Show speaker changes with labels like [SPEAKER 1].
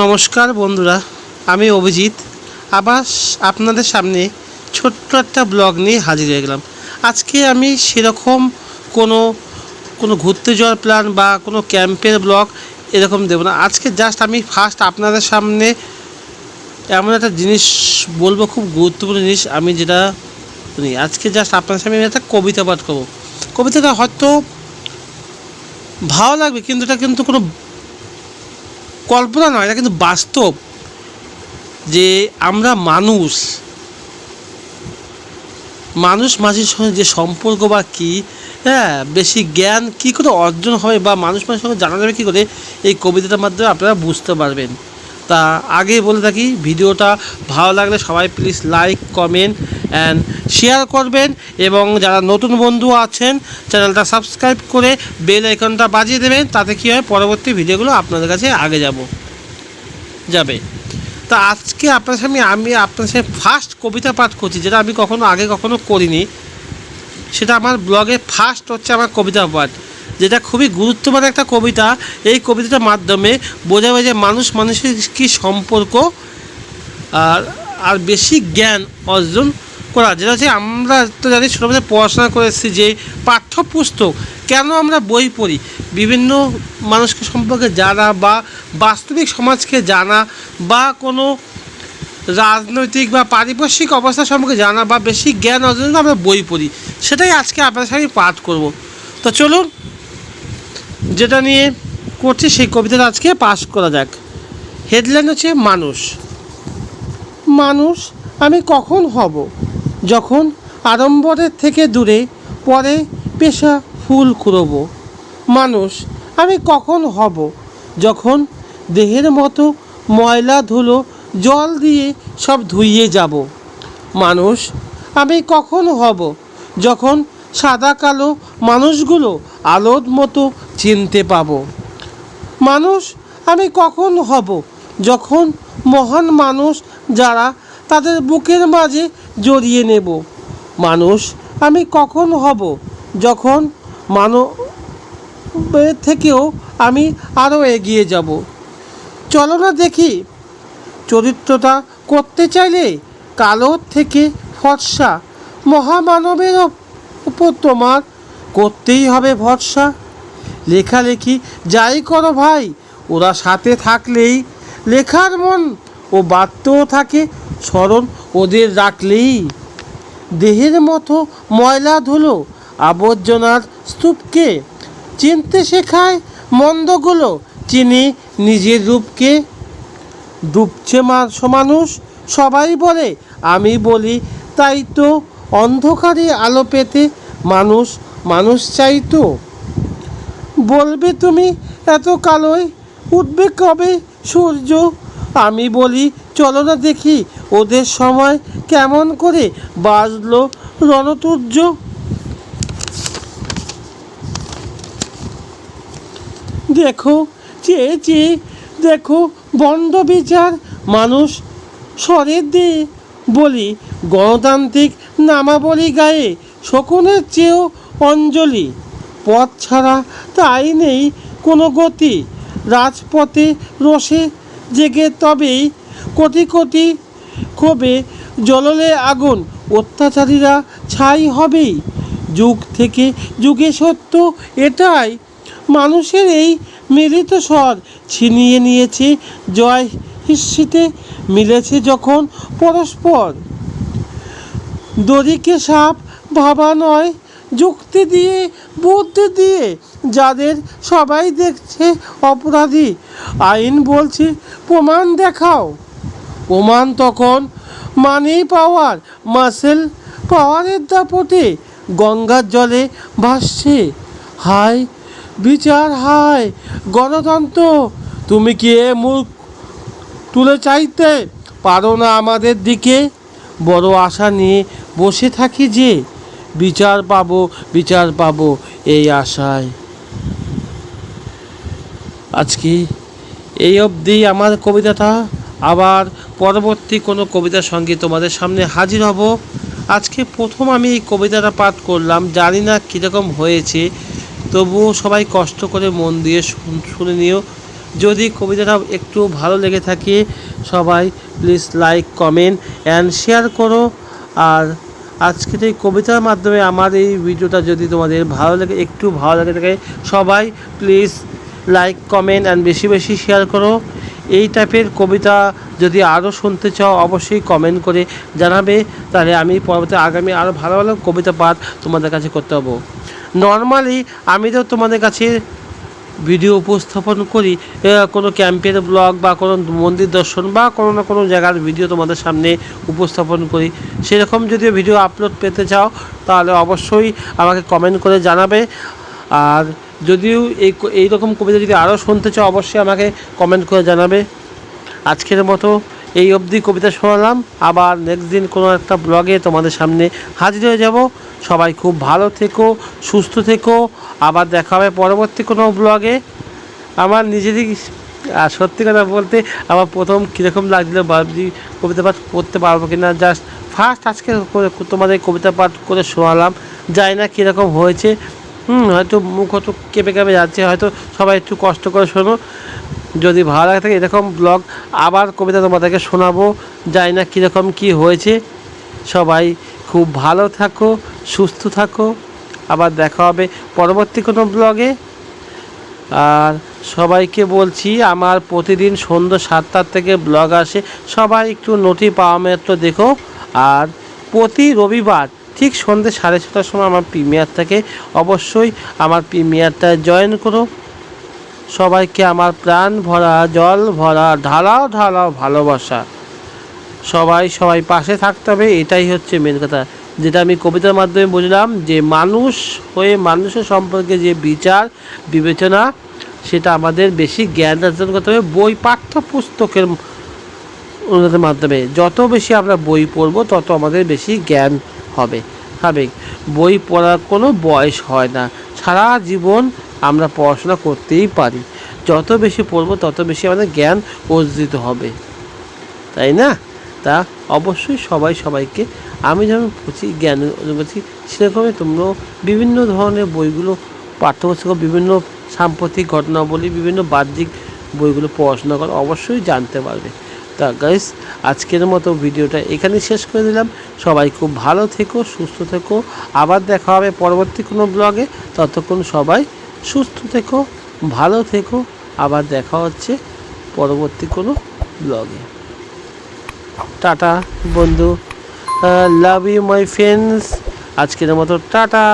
[SPEAKER 1] নমস্কার বন্ধুরা, আমি অভিজিৎ। আবার আপনাদের সামনে ছোট্ট একটা ব্লগ নিয়ে হাজির হয়ে গেলাম। আজকে আমি সেরকম কোনো কোনো ঘুরতে যাওয়ার প্ল্যান বা কোনো ক্যাম্পের ব্লগ এরকম দেবো না। আজকে জাস্ট আমি ফার্স্ট আপনাদের সামনে এমন একটা জিনিস বলব, খুব গুরুত্বপূর্ণ জিনিস আমি যেটা শুনি আজকে জাস্ট আপনাদের সামনে আমি একটা কবিতা পাঠ করব। কবিতাটা হয়তো ভালো লাগবে, কিন্তু এটা কিন্তু কোনো কল্পনা নয়, এটা কিন্তু বাস্তব যে আমরা মানুষ। মানুষ মাঝির সঙ্গে যে সম্পর্ক বা কী হ্যাঁ বেশি জ্ঞান কী করে অর্জন হবে বা মানুষ মানুষের সঙ্গে জানা যাবে কী করে, এই কবিতাটার মাধ্যমে আপনারা বুঝতে পারবেন। তা আগে বলে থাকি, ভিডিওটা ভালো লাগলে সবাই please like comment and share করবেন এবং যারা নতুন বন্ধু আছেন, চ্যানেলটা সাবস্ক্রাইব করে বেল আইকনটা বাজিয়ে দেবেন, তাতে কী হয় পরবর্তী ভিডিওগুলো আপনাদের কাছে আগে যাব, যাবে। তা আজকে আপনার সামনে আমি আপনার সাথে ফার্স্ট কবিতা পাঠ করছি, যেটা আমি কখনো আগে কখনো করিনি। সেটা আমার ব্লগে ফার্স্ট হচ্ছে আমার কবিতা পাঠ। যেটা খুবই গুরুত্বপূর্ণ একটা কবিতা। এই কবিতাটার মাধ্যমে বোঝা যায় যে মানুষ মানুষের কী সম্পর্ক, আর আর বেশি জ্ঞান অর্জন করা। যেটা হচ্ছে আমরা তো জানি ছোটোবেলায় পড়াশোনা করে এসেছি যে পাঠ্যপুস্তক, কেন আমরা বই পড়ি? বিভিন্ন মানুষকে সম্পর্কে জানা বা বাস্তবিক সমাজকে জানা বা কোনো রাজনৈতিক বা পারিপার্শ্বিক অবস্থা সম্পর্কে জানা বা বেশি জ্ঞান অর্জনের জন্য আমরা বই পড়ি। সেটাই আজকে আপনার সাথে পাঠ করব। তো চলুন যেটা নিয়ে করছি সেই কবিতাটা আজকে পাশ করা যাক। হেডলাইন হচ্ছে, মানুষ। মানুষ, আমি কখন হব? যখন আড়ম্বরের থেকে দূরে, পরে পেশা ফুল কুড়ব মানুষ, আমি কখন হব? যখন দেহের মতো ময়লা ধুলো, জল দিয়ে সব ধুইয়ে যাব। মানুষ, আমি কখন হব? যখন সাদা কালো মানুষগুলো আলোর মতো চিনতে পাবো। মানুষ, আমি কখন হব? যখন মহান মানুষ যারা তাদের বুকের মাঝে জড়িয়ে নেব। মানুষ, আমি কখন হব? যখন মানবের থেকেও আমি আরও এগিয়ে যাব। চলো না দেখি, চরিত্রটা করতে চাইলে কালোর থেকে ফর্সা। মহামানবের উপর তোমার করতেই হবে ভরসা। লেখালেখি যাই করো ভাই, ওরা সাথে থাকলেই লেখার মন ও বাড়তেও থাকে, স্মরণ ওদের রাখলেই। দেহের মতো ময়লা ধুলো আবর্জনার স্তূপকে চিনতে শেখায় মন্দগুলো, চিনি নিজের রূপকে। ডুবছে মানুষ সবাই বলে, আমি বলি তাই তো অন্ধকারে আলো পেতে মানুষ মানুষ চাইতো বলবে তুমি, এত কালোয় উঠবে কবে সূর্য? আমি বলি, চলো না দেখি ওদের সময় কেমন করে বাজলো রণতুর্য। দেখো, চেয়ে চেয়ে দেখো বন্ড বিচার, মানুষ স্বরের দিয়ে বলি। গণতান্ত্রিক নামাবলী গায়ে শকুনের চেয়েও অঞ্জলি। পথ ছাড়া তাই নেই কোনো গতি। রাজপথে রসে জেগে তবেই কোটি কোটি ক্ষোভে জ্বললে আগুন। অত্যাচারীরা ছাই হবেই। যুগ থেকে যুগে সত্য এটাই। মানুষের এই মিলিত স্বর ছিনিয়ে নিয়েছে জয় হিস্সিতে মিলেছে যখন পরস্পর। দড়িকে সাপ ভাবা নয় যুক্তি দিয়ে, বুদ্ধি দিয়ে যাদের সবাই দেখছে অপরাধী। আইন বলছে, প্রমাণ দেখাও। প্রমাণ তখন মানি পাওয়ার মাসেল পাওয়ারের দাপটে গঙ্গার জলে ভাসছে। হায়, বিচার হায়, গণতন্ত্র, তুমি কি এ মুখ তুলে চাইতে পারো না আমাদের দিকে? বড় আশা নিয়ে বসে থাকি যে বিচার পাবো বিচার পাবো এই আশায়। আজকে এই অবধি আমার কবিতাটা, আবার পরবর্তী কোনো কবিতার সঙ্গে তোমাদের সামনে হাজির হব। আজকে প্রথম আমি এই কবিতাটা পাঠ করলাম, জানি না কীরকম হয়েছে, তবুও সবাই কষ্ট করে মন দিয়ে শুন- নিও। যদি কবিতাটা একটু ভালো লেগে থাকে, সবাই please like comment and share করো। আর আজকের এই কবিতার মাধ্যমে আমার এই ভিডিওটা যদি তোমাদের ভালো লাগে, একটু ভালো লাগে থাকে সবাই প্লিজ লাইক কমেন্ট অ্যান্ড বেশি বেশি শেয়ার করো। এই টাইপের কবিতা যদি আরও শুনতে চাও, অবশ্যই কমেন্ট করে জানাবে। তাহলে আমি পরবর্তী আগামী আরও ভালো ভালো কবিতা পাঠ তোমাদের কাছে করতে পারব। নর্মালি আমি তো তোমাদের কাছে ভিডিও উপস্থাপন করি কোনো ক্যাম্পের ব্লগ বা কোনো মন্দির দর্শন বা কোনো না কোনো জায়গার ভিডিও তোমাদের সামনে উপস্থাপন করি। সেরকম যদি ভিডিও আপলোড পেতে চাও, তাহলে অবশ্যই আমাকে কমেন্ট করে জানাবে। আর যদিও এই এইরকম কবিতা যদি আরও শুনতে চাও, অবশ্যই আমাকে কমেন্ট করে জানাবে। আজকের মতো এই অবধি কবিতা শোনালাম। আবার নেক্সট দিন কোনো একটা ব্লগে তোমাদের সামনে হাজির হয়ে যাব। সবাই খুব ভালো থেকো, সুস্থ থেকো। আবার দেখা হবে পরবর্তী কোনো ব্লগে আমার নিজেরই আর সত্যি কথা বলতে আমার প্রথম কীরকম লাগছিল ভাবছি কবিতা পাঠ করতে পারব কি না জাস্ট ফার্স্ট আজকে তোমাদের কবিতা পাঠ করে শোনালাম। জানি না কীরকম হয়েছে। হুম, হয়তো মুখ হয়তো কেঁপে কেঁপে যাচ্ছে, হয়তো সবাই একটু কষ্ট করে শোনো। যদি ভালো লাগে থাকে এরকম ব্লগ আবার কবিতা তোমাদেরকে শোনাবো। জানি না কীরকম কী হয়েছে। সবাই খুব ভালো থাকো, সুস্থ থাকো। আবার দেখা হবে পরবর্তী কোনো ব্লগে। আর সবাইকে বলছি, আমার প্রতিদিন সন্ধ্যা সাতটার থেকে ব্লগ আসে। সবাই একটু নোটি পাওয়া মাত্র দেখো। আর প্রতি রবিবার ঠিক সন্ধ্যে সাড়ে ছটার সময় আমার প্রিমিয়ার থাকে। অবশ্যই আমার প্রিমিয়ারটা জয়েন করো। সবাইকে আমার প্রাণ ভরা, জল ভরা, ঢালাও ঢালাও ভালোবাসা। সবাই সবাই পাশে থাকতে হবে, এটাই হচ্ছে মেন কথা। যেটা আমি কবিতার মাধ্যমে বুঝলাম যে মানুষ হয়ে মানুষের সম্পর্কে যে বিচার, বিবেচনা, সেটা আমাদের বেশি জ্ঞান অর্জন করতে হবে, বই পাঠ্য পুস্তকের উন্নতির মাধ্যমে। যত বেশি আমরা বই পড়ব, তত আমাদের বেশি জ্ঞান হবে। হবে বই পড়ার কোনো বয়স হয় না। সারা জীবন আমরা পড়াশোনা করতেই পারি। যত বেশি পড়ব, তত বেশি আমাদের জ্ঞান অর্জিত হবে। তাই না? তা অবশ্যই সবাই সবাইকে আমি যেমন বলছি জ্ঞান করছি সেরকমই তোমরাও বিভিন্ন ধরনের বইগুলো, পাঠ্যপুস্তক, বিভিন্ন সাম্প্রতিক ঘটনাবলী, বিভিন্ন বাহ্যিক বইগুলো পড়াশোনা করো, অবশ্যই জানতে পারবে। তা গাইস আজকের মতো ভিডিওটা এখানে শেষ করে দিলাম। সবাই খুব ভালো থেকো, সুস্থ থেকো। আবার দেখা হবে পরবর্তী কোনো ব্লগে ততক্ষণ সবাই সুস্থ থেকো, ভালো থেকো। আবার দেখা হচ্ছে পরবর্তী কোনো ব্লগে টাটা বন্ধু। লাভ ইউ মাই ফ্রেন্ডস আজকের মতো টাটা।